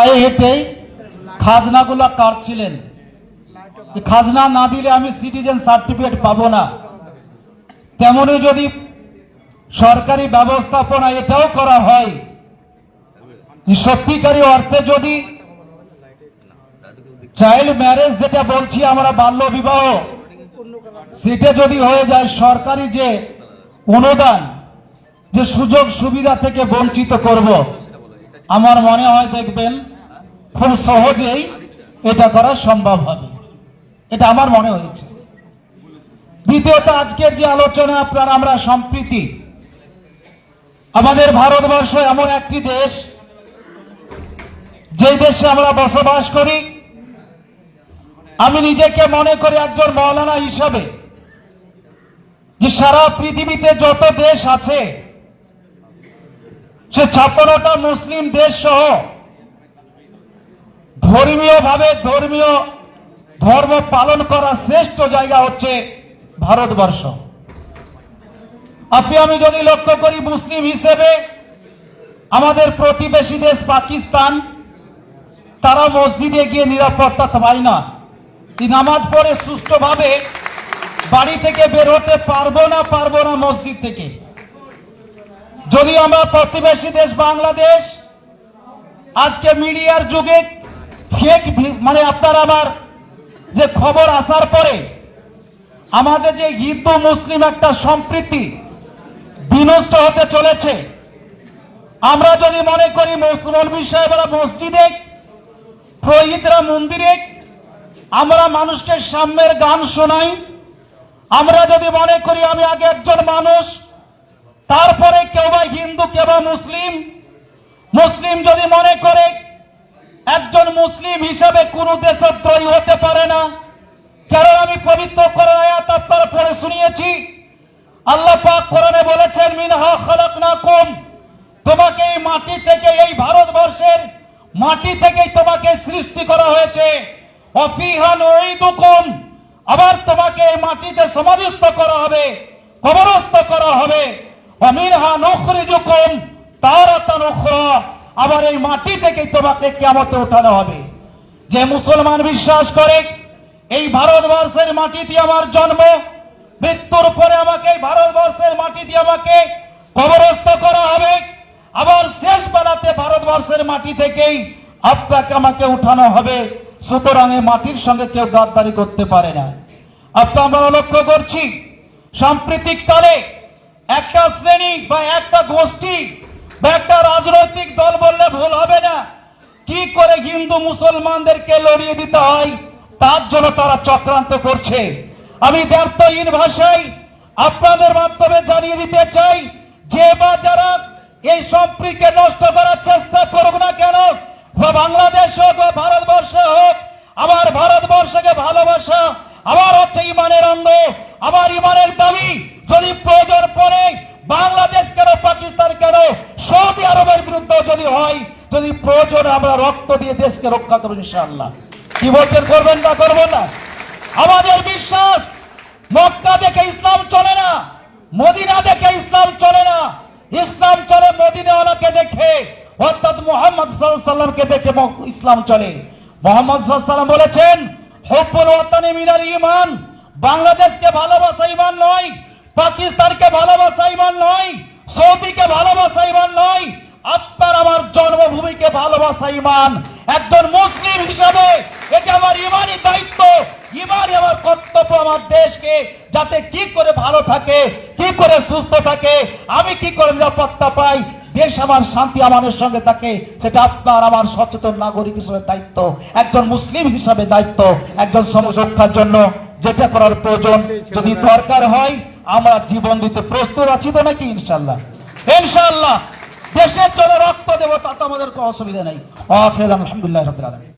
পায়ে হেঁটেই খাজনাগুলো কাটছিলেন। খাজনা না দিলে আমি সিটিজেন সার্টিফিকেট পাবো না। তেমনি যদি সরকারি ব্যবস্থাপনা এটাও করা হয় সত্যিকারী অর্থে যদি চাইল্ড ম্যারেজ যেটা বলছি আমরা বাল্য বিবাহ, সেটা যদি হয়ে যায় সরকারি যে অনুদান, যে সুযোগ সুবিধা থেকে বঞ্চিত করব, আমার মনে হয় দেখবেন খুব সহজেই এটা করা সম্ভব হবে। এটা আমার মনে হয়েছে। দ্বিতীয়ত, আজকের যে আলোচনা, আপনার আমরা সম্প্রীতি। আমাদের ভারতবর্ষ এমন একটি দেশ যে দেশে আমরা বসবাস করি। আমি নিজেকে মনে করি একজন মৌলানা হিসাবে, যে সারা পৃথিবীতে যত দেশ আছে, সে ছাপ্পান্নটা মুসলিম দেশ সহ ধর্মীয় ভাবে ধর্মীয় ধর্ম পালন করা শ্রেষ্ঠ জায়গা হচ্ছে ভারতবর্ষ। আপনি, আমি যদি লক্ষ্য করি, মুসলিম হিসেবে আমাদের প্রতিবেশী দেশ পাকিস্তান, তারা মসজিদে গিয়ে নিরাপত্তা পায় না। নামাজ পড়ে সুষ্ঠুভাবে বাড়ি থেকে বের হতে পারব না পারব না মসজিদ থেকে। যদি আমরা প্রতিবেশী দেশ বাংলাদেশ, আজকে মিডিয়ার যুগে ফেক মানে আপনার আমার যে খবর আসার পরে আমাদের যে হিন্দু মুসলিম একটা সম্প্রীতি বিনষ্ট হতে চলেছে। আমরা যদি মনে করি মৌলবী সাহেবরা মসজিদে, পুরোহিতরা মন্দিরে, আমরা মানুষকে সাম্যের গান শোনাই। আমরা যদি মনে করি আমি আগে একজন মানুষ, তারপরে কেউ বা হিন্দু, কেউ বা মুসলিম মুসলিম যদি মনে করে একজন মুসলিম হিসাবে কোন দেশের দ্রোহী হতে পারে না। কারণ আমি পবিত্র করার আয়াত আপনারা পড়ে শুনিয়েছি। আল্লাহ পাক কোরআনে বলেছেন, মিনহা খালাকনাকুম। তোমাকে এই মাটি থেকে, এই ভারতবর্ষের মাটি থেকেই তোমাকে সৃষ্টি করা হয়েছে। অফিহা নুঈদুকুম। আবার তোমাকে এই মাটিতে সমাধিস্থ করা হবে, কবরস্থ করা হবে। অমিনহা নুখরিজুকুম তারাতান উখরা। আবার এই মাটি থেকেই তোমাকে কিয়ামতে ওঠানো হবে। যে মুসলমান বিশ্বাস করে, এই ভারতবর্ষের মাটিতে আমার জন্ম, মৃত্যুর পরে আমাকে ভারতবর্ষের মাটি দিয়ে আমাকে কবরস্থ করা হবে। আবার শেষ বেলাতে ভারতবর্ষের মাটি থেকেই আপনাকে, আমাকে উঠানো হবে। সুতরাং এই মাটির সঙ্গে কেউ গাদ্দারি করতে পারে না। আপনার আমরা লক্ষ্য করছি, সাম্প্রতিক কালে একটা শ্রেণি বা একটা গোষ্ঠী বা একটা রাজনৈতিক দল বললে ভুল হবে না কি হিন্দু মুসলমানদেরকে লড়িয়ে দিতে হয়, তার জন্য তারা চক্রান্ত করছে। আমি দ্ব্যর্থহীন ভাষায় আপনাদের মাধ্যমে জানিয়ে দিতে চাই, যে বা যারা এই সম্প্রীকে নষ্ট করার চেষ্টা করুক না কেন, বা বাংলাদেশ হোক বা ভারতবর্ষ হোক, আমার ভারতবর্ষকে ভালোবাসা, আমার হচ্ছে ইমানের অঙ্গ, আমার ইমানের দাবি, যদি প্রয়োজন পড়ে বাংলাদেশ কেন, পাকিস্তান কেন, সৌদি আরবের বিরুদ্ধে যদি হয় যদি প্রয়োজন আমরা রক্ত দিয়ে দেশকে রক্ষা করব ইনশাআল্লাহ। কি বলছেন, করবেন না, করব না? আমাদের বিশ্বাস, মক্কা দেখে ইসলাম চলে না, মদিনা দেখে ইসলাম চলে না। ইসলাম চলে মদিনাওয়ালাকে দেখে, অর্থাৎ মোহাম্মদ সাল্লামকে দেখে ইসলাম চলে। মোহাম্মদ সাল্লাম বলেছেন, হব্বুল ওয়াতানি মিনাল ইমান বাংলাদেশকে ভালোবাসা ইমান নয়, পাকিস্তানকে ভালোবাসা ইমান নয়, সৌদিকে ভালোবাসা ইমান নয় জন্মভূমিকে ভালোবাসা ইমান। একজন মুসলিম হিসাবে এটা আমার ইমানই দায়িত্ব। ইমানই আমার কর্তব্য আমার দেশকে। যাতে কি করে ভালো থাকে, কি করে সুস্থ থাকে, আমি কি করে নিরাপত্তা পাই, দেশ আমার শান্তি আমাদের সঙ্গে থাকে, সেটা আপনার আমার সচেতন নাগরিক হিসেবে দায়িত্ব। একজন মুসলিম হিসাবে দায়িত্ব, একজন সমাজ জন্য যেটা করার প্রয়োজন। যদি দরকার হয়, আমরা জীবন দিতে প্রস্তুত আছি তো নাকি ইনশাল্লাহ ইনশাল্লাহ দেশের জন্য রক্ত দেবো তাতে আমাদের কোনো অসুবিধা নেই। আলহামদুলিল্লাহ রবিল আলমী